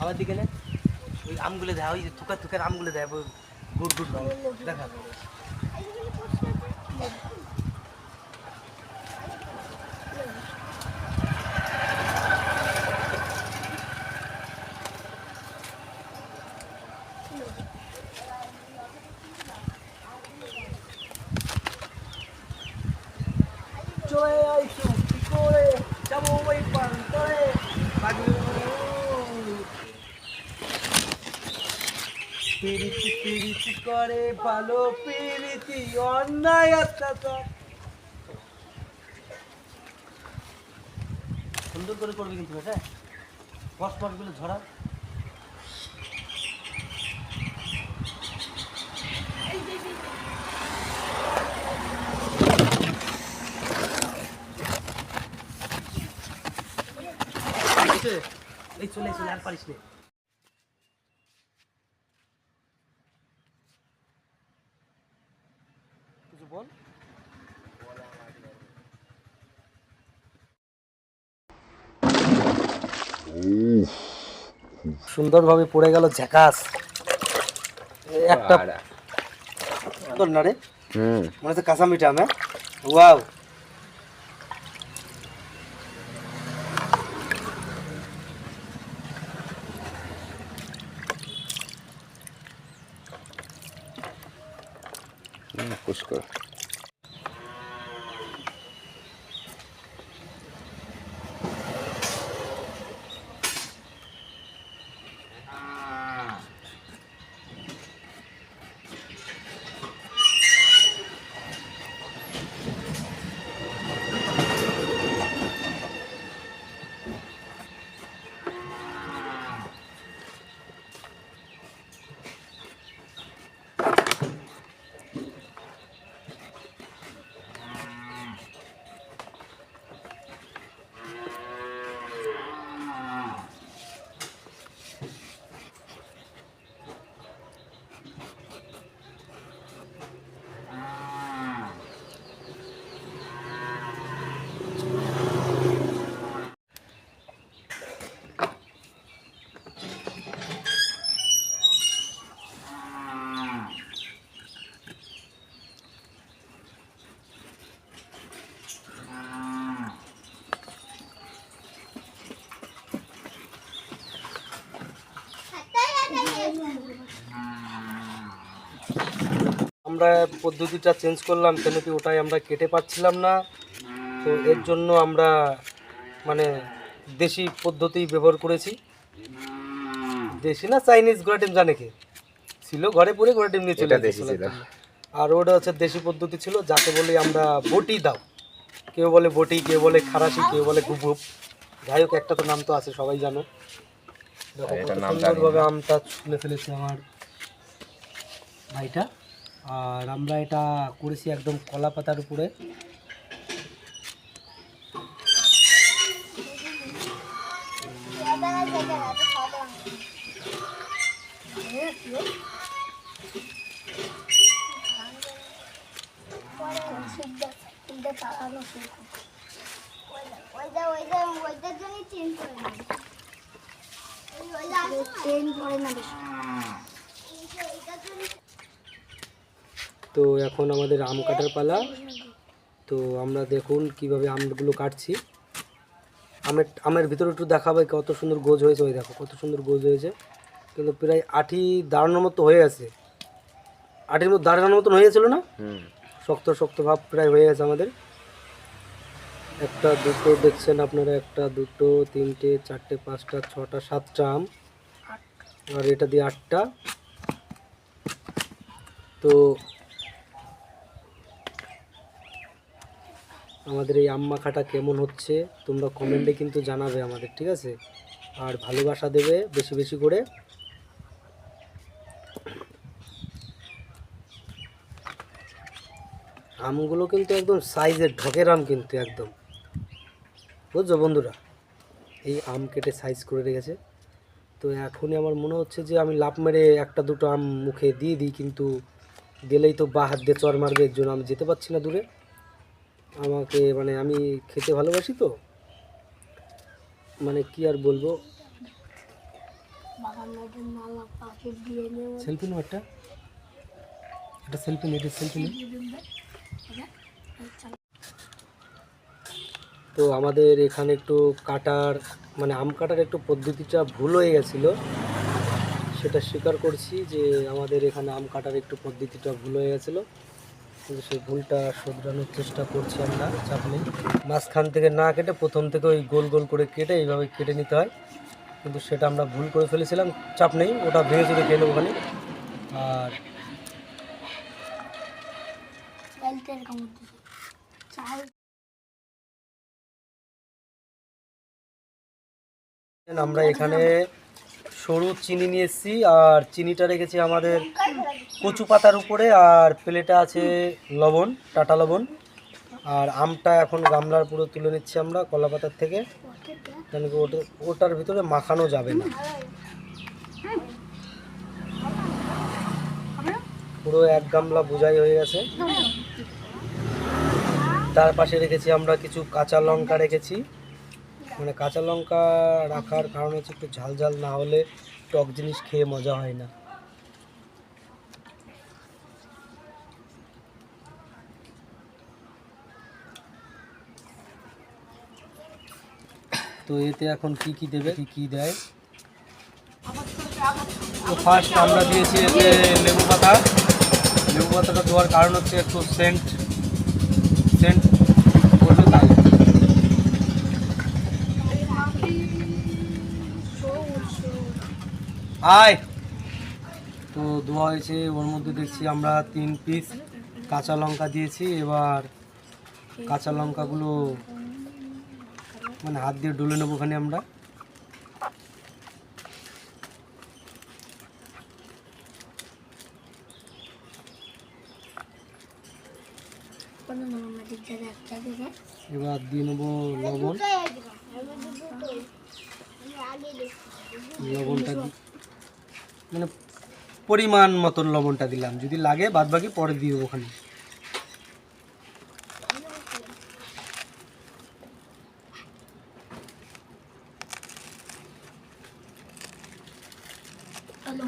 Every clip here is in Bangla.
আমার দিকে ওই আমগুলো দেয়, ওই থুকা থুকার আমগুলো দেয় গুড গুড দেখা চলে আইসু, কি করে যাব ওই পিরিতি পিরিতি করে ভালো পিরিতি, অন্যায় অত্যাচার। সুন্দর করে করবে কিন্তু হ্যাঁ ফস ফসগুলো ঝরা। এই চলে চলে, আর পারিস না কিছু বল সুন্দরভাবে পড়ে গেল ঝাকাস। একটা সুন্দর না রে? হুম। মনে হচ্ছে কাঁচা মিঠা হ্যাঁ ওয়াও পুষ্কর আমরা পদ্ধতিটা চেঞ্জ করলাম কেন কি ওটাই আমরা কেটে পাচ্ছিলাম না। তো এর জন্য আমরা মানে দেশি পদ্ধতি ব্যবহার করেছি। দেশি না চাইনিজ ঘোড়া ডিম জানে কে? ছিল ঘরে পরে ঘোড়া ডিম নিয়ে চলে আর ওটা হচ্ছে দেশি পদ্ধতি ছিল যাকে বলি আমরা বটি দাও। কেউ বলে বটি কেউ বলে খারাসি কেউ বলে গুবুপ যাই হোক একটা তো নাম তো আছে সবাই জানো। সুন্দরভাবে আমটা ছুলে ফেলেছে আমার ভাইটা। আর আমরা এটা করেছি একদম কলা পাতার উপরে। তো এখন আমাদের আম কাটার পালা। তো আমরা দেখুন কীভাবে আমগুলো কাটছি। আমের আমের ভিতরে একটু দেখাবে কত সুন্দর গোজ হয়েছে ওই দেখো কত সুন্দর গোজ হয়েছে। কিন্তু প্রায় আঠি দাঁড়ানোর মতো হয়ে গেছে আঠির মতো দাঁড়ানোর মতন হয়ে গেছিল না? হুম। শক্ত শক্ত ভাব প্রায় হয়ে গেছে আমাদের। একটা দুটো দেখছেন আপনারা একটা দুটো তিনটে চারটে পাঁচটা ছটা সাতটা আম। আর এটা দিয়ে আটটা। তো আমাদের এই আম মাখাটা কেমন হচ্ছে, তোমরা কমেন্টে কিন্তু জানাবে আমাদের, ঠিক আছে? আর ভালোবাসা দেবে বেশি বেশি করে। আমগুলো কিন্তু একদম সাইজের ঢকের আম কিন্তু একদম। বুঝছ বন্ধুরা? এই আম কেটে সাইজ করে রেখেছে। তো এখনই আমার মনে হচ্ছে যে আমি লাভ মেরে একটা দুটো আম মুখে দিয়ে দিই, কিন্তু দিলেই তো বা হাত দিয়ে চর মারবে, এর জন্য আমি যেতে পারছি না দূরে। আমাকে মানে আমি খেতে ভালোবাসি তো। মানে কি আর বলব? সেলফি নো একটা। একটা সেলফি নে সেলফি তো আমাদের এখানে একটু কাটার মানে আম কাটার একটু পদ্ধতিটা ভুল হয়ে গেছিল। সেটা স্বীকার করছি যে আমাদের এখানে আম কাটার একটু পদ্ধতিটা ভুল হয়ে গেছিল। কিন্তু সেই ভুলটা শোধরানোর চেষ্টা করছি আমরা চাপ নেই। মাঝখান থেকে না কেটে প্রথম থেকে ওই গোল গোল করে কেটে এইভাবে কেটে নিতে হয়। কিন্তু সেটা আমরা ভুল করে ফেলেছিলাম চাপ নেই ওটা ভেঙে খেয়ে নেব ওখানে আর চাল আমরা এখানে সরু চিনি নিয়ে এসেছি, আর চিনিটা রেখেছি আমাদের কচু পাতার উপরে, আর প্লেটে আছে লবণ, টাটা লবণ। আর আমটা এখন গামলার পুরো তুলে নিচ্ছি আমরা কলা পাতার থেকে। কেন কি ওটা ওটার ভিতরে মাখানো যাবে না। পুরো এক গামলা বোঝাই হয়ে গেছে। তার পাশে রেখেছি আমরা কিছু কাঁচা লঙ্কা রেখেছি। মানে কাঁচা লঙ্কা রাখার কারণ হচ্ছে একটু ঝাল ঝাল না হলে টক জিনিস খেয়ে মজা হয় না। তো এতে এখন কি কি দেবে, কি কি দেয়? তো ফার্স্ট আমরা দিয়েছি এতে লেবু পাতা। লেবু পাতাটা দেওয়ার কারণ হচ্ছে একটু সেন্ট আয় তো ধোয়া হয়েছে, ওর মধ্যে দেখছি আমরা তিন পিস কাঁচা লঙ্কা দিয়েছি, এবার কাঁচা লঙ্কাগুলো মানে হাত দিয়ে ডলে নেব ওখানে আমরা। এবার দিয়ে নেব লবণ। লবণটা মানে পরিমাণ মতন লবণটা দিলাম। যদি লাগে বাদ বাকি পরে দিয়ে ওখানে। ভালো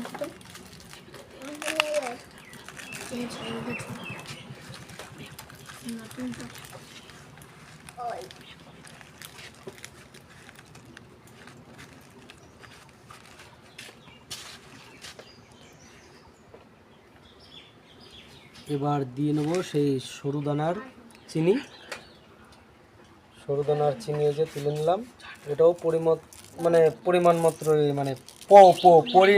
এবার দিয়ে নেব সেই সরু দানার চিনি। সরু দানার চিনি যে তুলে নিলাম। এটাও পরিমত মানে পরিমাণ মাত্র মানে প পরি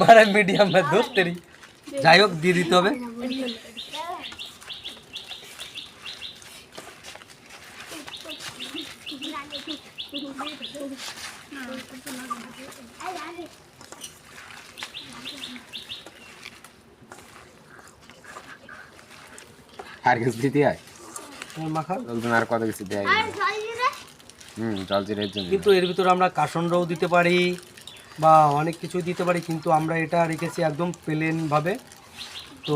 মানে মিডিয়াম ধরতেরি যাই হোক, দিয়ে দিতে হবে। আর কিছু দিতে হয়? মাখা। লোকজন আর কত কিছু দেয়? হুম জল জিরের জন্য। কিন্তু এর ভিতরে আমরা কাসনরাও দিতে পারি বা অনেক কিছু দিতে পারি কিন্তু আমরা এটা রেখেছি একদম প্লেনভাবে তো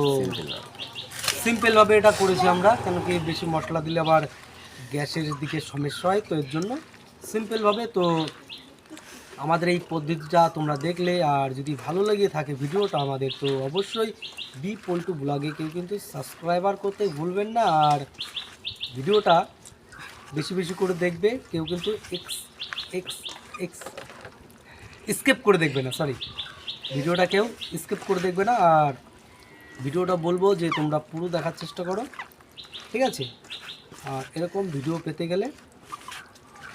সিম্পলভাবে এটা করেছি আমরা কেন কি বেশি মশলা দিলে আবার গ্যাসের দিকে সমস্যা হয় তো এর জন্য সিম্পলভাবে তো আমাদের এই পদ্ধতিটা তোমরা দেখলে, আর যদি ভালো লেগে থাকে ভিডিওটা আমাদের, তো অবশ্যই বি পল্টু ব্লগে কেউ কিন্তু সাবস্ক্রাইবার করতে ভুলবেন না, আর ভিডিওটা বেশি বেশি করে দেখবে, কেউ কিন্তু এক্স এক্স এক্স স্কিপ করে দেখবে না সরি ভিডিওটা কেউ স্কিপ করে দেখবে না, আর ভিডিওটা বলব যে তোমরা পুরো দেখার চেষ্টা করো, ঠিক আছে? আর এরকম ভিডিও পেতে গেলে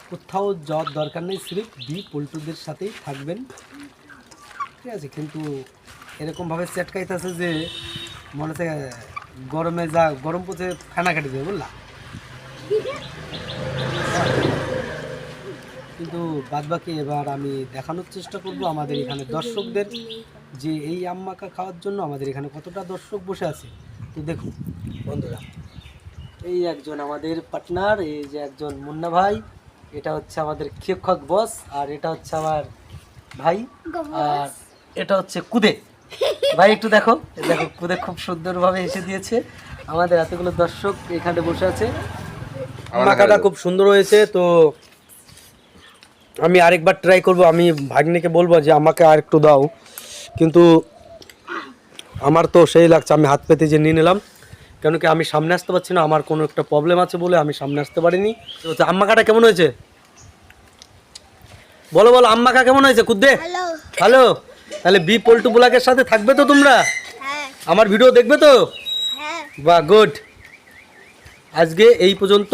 কোথাও যাওয়ার দরকার নেই সিরিফ বি পল্টুদের সাথেই থাকবেন। ঠিক আছে, কিন্তু এরকমভাবে চেটকাইতেছে যে মনে হচ্ছে গরমে যা, গরম পড়ছে খানা কাটি দেবে, বুঝলা? কিন্তু বাদ বাকি এবার আমি দেখানোর চেষ্টা করব আমাদের এখানে দর্শকদের যে এই আম মাখা খাওয়ার জন্য আমাদের এখানে কতটা দর্শক বসে আছে। তো দেখুন, বন্ধুরা, এই একজন আমাদের পার্টনার, এই যে একজন মুন্না ভাই এটা হচ্ছে আমাদের খেক্ষক বস আর এটা হচ্ছে আমার ভাই আর এটা হচ্ছে কুদে। ভাই একটু দেখো। দেখো কুদে খুব সুন্দরভাবে এসে দিয়েছে। আমাদের এতগুলো দর্শক এখানে বসে আছে। মাখাটা খুব সুন্দর হয়েছে তো আমি আরেকবার ট্রাই করব। আমি ভাগ্নিকে বলব যে আমাকে আর একটু দাও। কিন্তু আমার তো সেই লাগছে আমি হাত পেতে যে নিয়ে নিলাম। কেন কি আমি সামনে আসতে পারছি না আমার কোনো একটা প্রবলেম আছে বলে আমি সামনে আসতে পারিনি। তো আম্মাকাটা কেমন হয়েছে? বলো বলো আম্মাকা কেমন হয়েছে? কুদ্দে? হ্যালো তাহলে বি পল্টু ব্লকের সাথে থাকবে তো তোমরা? হ্যাঁ। আমার ভিডিও দেখবে তো? হ্যাঁ। বা গুড আজকে এই পর্যন্ত।